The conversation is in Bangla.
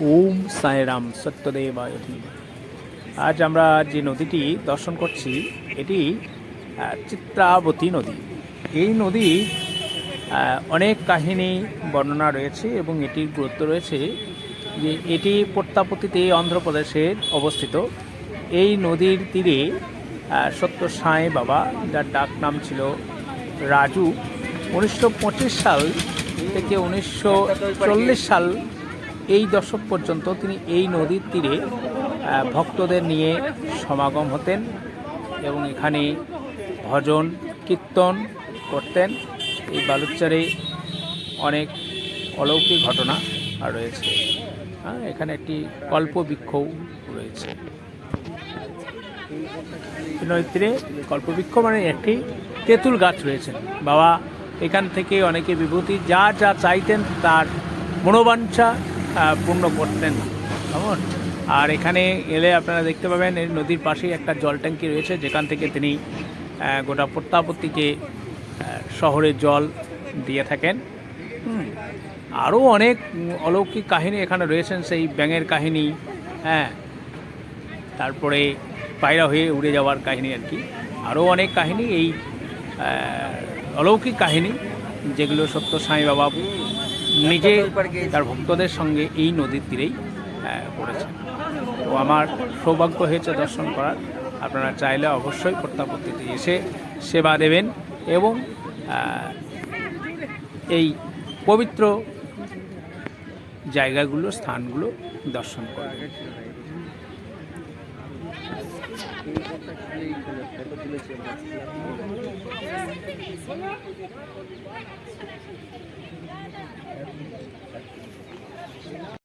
ওম সাইরাম সত্যদেবায়। আজ আমরা যে নদীটি দর্শন করছি, এটি চিত্রাবতী নদী এই নদী অনেক কাহিনী, বর্ণনা রয়েছে এবং এটির গুরুত্ব রয়েছে যে এটি প্রত্যাপতিতে অন্ধ্রপ্রদেশে অবস্থিত এই নদীর তীরে সত্য সাঁই বাবা, যার ডাক নাম ছিল রাজু, উনিশশো পঁচিশ সাল থেকে উনিশশো চল্লিশ সাল এই দশক পর্যন্ত তিনি এই নদীর তীরে ভক্তদের নিয়ে সমাগম হতেন এবং এখানে ভজন কীর্তন করতেন। এই বালুচরে অনেক অলৌকিক ঘটনা রয়েছে। হ্যাঁ, এখানে একটি কল্পবৃক্ষও রয়েছে। নদীর তীরে কল্পবৃক্ষ মানে একটি তেঁতুল গাছ রয়েছে। বাবা এখান থেকে অনেকে বিভূতি যা যা চাইতেন তার মনোবাঞ্ছা পূর্ণ করতেন কেমন? আর এখানে এলে আপনারা দেখতে পাবেন, এই নদীর পাশেই একটা জল ট্যাঙ্কি রয়েছে, যেখান থেকে তিনি গোটা প্রত্যাপত্তিকে শহরে জল দিয়ে থাকেন। আরও অনেক অলৌকিক কাহিনী এখানে রয়েছেন, সেই ব্যাঙের কাহিনী হ্যাঁ। তারপরে পায়রা হয়ে উড়ে যাওয়ার কাহিনী আর কি। আরও অনেক কাহিনী, এই অলৌকিক কাহিনী, যেগুলো সত্য সাঁই বাবা নিজে তার ভক্তদের সঙ্গে এই নদীর তীরেই করেছেন তো আমার সৌভাগ্য হয়েছে দর্শন করার। আপনারা চাইলে অবশ্যই প্রত্যাপত্তিতে এসে সেবা দেবেন এবং এই পবিত্র জায়গাগুলো, স্থানগুলো দর্শন করবেন।